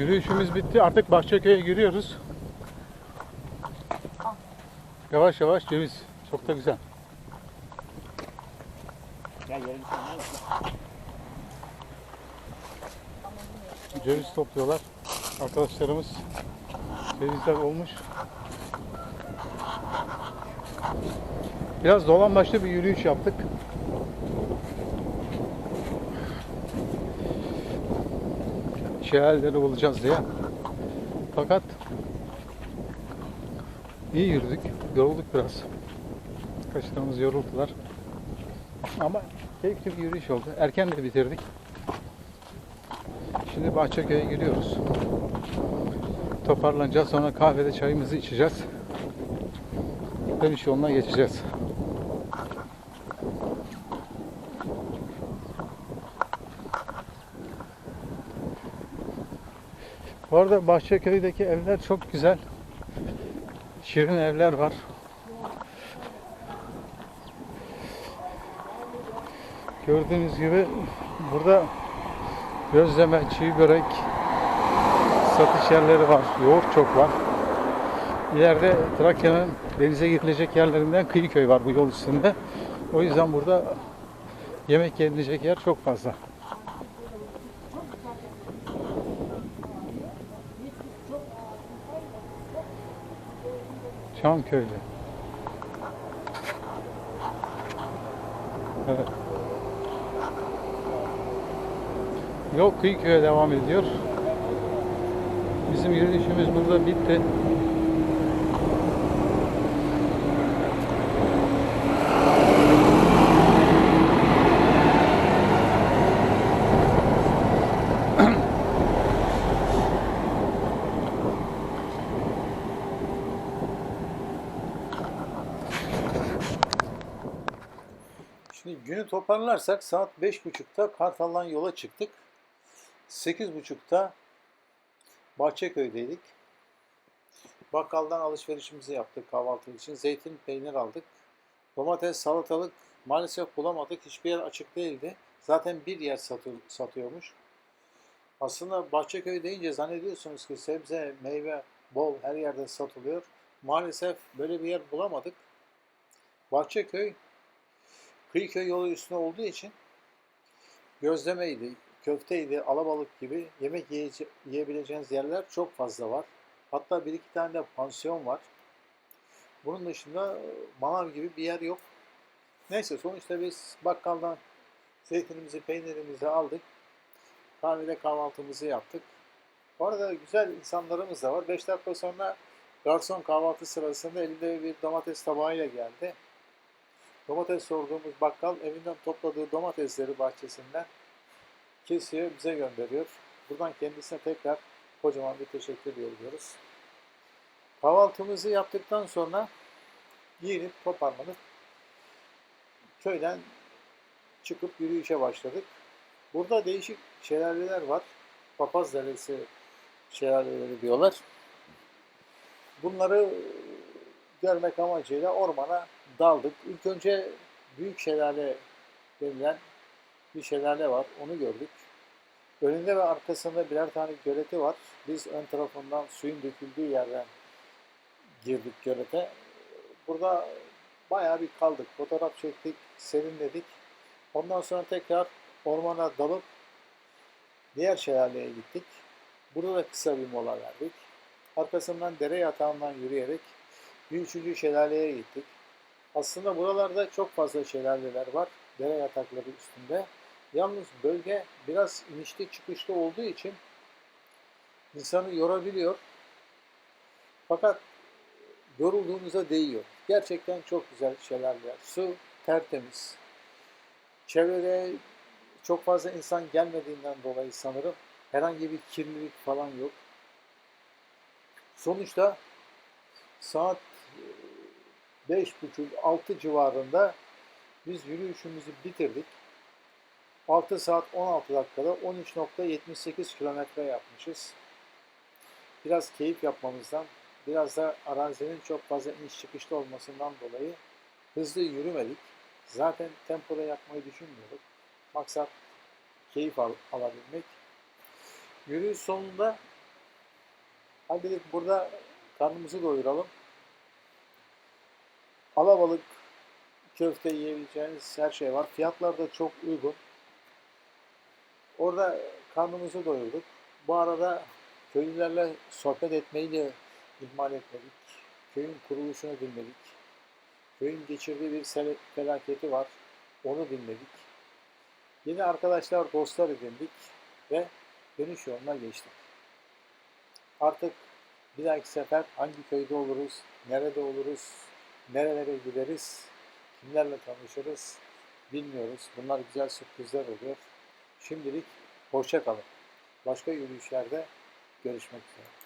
Yürüyüşümüz bitti. Artık Bahçeköy'e giriyoruz. Yavaş yavaş ceviz. Çok da güzel. Ceviz topluyorlar. Arkadaşlarımız cevizler olmuş. Biraz dolan başlı bir yürüyüş yaptık. Şelaleleri bulacağız diye. Fakat iyi yürüdük. Yorulduk biraz. Arkadaşlarımız yoruldular. Ama keyifli bir yürüyüş oldu. Erken de bitirdik. Şimdi Bahçeköy'e giriyoruz. Toparlanacağız. Sonra kahvede çayımızı içeceğiz. Dönüş yoluna geçeceğiz. Bu arada Bahçeköy'deki evler çok güzel. Şirin evler var. Gördüğünüz gibi burada gözleme, çiğ börek satış yerleri var. Yoğurt çok var. İleride Trakya'nın denize girilecek yerlerinden Kıyıköy var bu yol üstünde. O yüzden burada yemek yenilecek yer çok fazla. Çanköy'de. Evet. Yol Kıyıköy'e devam ediyor. Bizim yürüyüşümüz burada bitti. Şimdi günü toparlarsak saat 5.30'da Kartal'dan yola çıktık. 8.30'da Bahçeköy'deydik. Bakkaldan alışverişimizi yaptık kahvaltı için. Zeytin, peynir aldık. Domates, salatalık maalesef bulamadık. Hiçbir yer açık değildi. Zaten bir yer satı- satıyormuş. Aslında Bahçeköy deyince zannediyorsunuz ki sebze, meyve bol her yerde satılıyor. Maalesef böyle bir yer bulamadık. Bahçeköy Kıyıköy yolu üstüne olduğu için gözlemeydi, köfteydi, alabalık gibi yemek yiyebileceğiniz yerler çok fazla var. Hatta bir iki tane de pansiyon var. Bunun dışında e, manav gibi bir yer yok. Neyse sonuçta biz bakkaldan zeytinimizi, peynirimizi aldık. Kahvede kahvaltımızı yaptık. Bu arada güzel insanlarımız da var. 5 dakika sonra garson kahvaltı sırasında elinde bir domates tabağıyla geldi. Domates sorduğumuz bakkal evinden topladığı domatesleri bahçesinden kesiyor, bize gönderiyor. Buradan kendisine tekrar kocaman bir teşekkür ediyoruz. Kahvaltımızı yaptıktan sonra giyinip toparlanıp köyden çıkıp yürüyüşe başladık. Burada değişik şelaleler var. Papaz Deresi şelaleleri diyorlar. Bunları görmek amacıyla ormana daldık. İlk önce Büyük Şelale denilen bir şelale var. Onu gördük. Önünde ve arkasında birer tane göleti var. Biz ön tarafından suyun döküldüğü yerden girdik gölete. Burada bayağı bir kaldık. Fotoğraf çektik, serinledik. Ondan sonra tekrar ormana dalıp diğer şelaleye gittik. Burada da kısa bir mola verdik. Arkasından dere yatağından yürüyerek bir üçüncü şelaleye gittik. Aslında buralarda çok fazla şelaleler var. Dere yatakları üstünde. Yalnız bölge biraz inişli çıkışlı olduğu için insanı yorabiliyor. Fakat yorulduğumuza değiyor. Gerçekten çok güzel şelaleler. Su tertemiz. Çevrede çok fazla insan gelmediğinden dolayı sanırım herhangi bir kirlilik falan yok. Sonuçta saat beş buçuk altı civarında biz yürüyüşümüzü bitirdik. 6 saat 16 dakikada 13.78 kilometre yapmışız. Biraz keyif yapmamızdan, biraz da arazinin çok fazla iniş çıkışlı olmasından dolayı hızlı yürümedik. Zaten tempoda yapmayı düşünmüyorduk. Maksat keyif al- alabilmek. Yürüyüş sonunda Hadi burada karnımızı doyuralım. Alabalık, köfte yiyebileceğiniz her şey var. Fiyatlar da çok uygun. Orada karnımızı doyurduk. Bu arada köylülerle sohbet etmeyi de ihmal etmedik. Köyün kuruluşunu dinledik. Köyün geçirdiği bir felaketi var. Onu dinledik. Yeni arkadaşlar, dostlar edindik ve dönüş yoluna geçtik. Artık bir dahaki sefer hangi köyde oluruz, nerede oluruz, nerelere gideriz, kimlerle tanışırız bilmiyoruz. Bunlar güzel sürprizler oluyor. Şimdilik hoşça kalın. Başka yürüyüşlerde görüşmek üzere.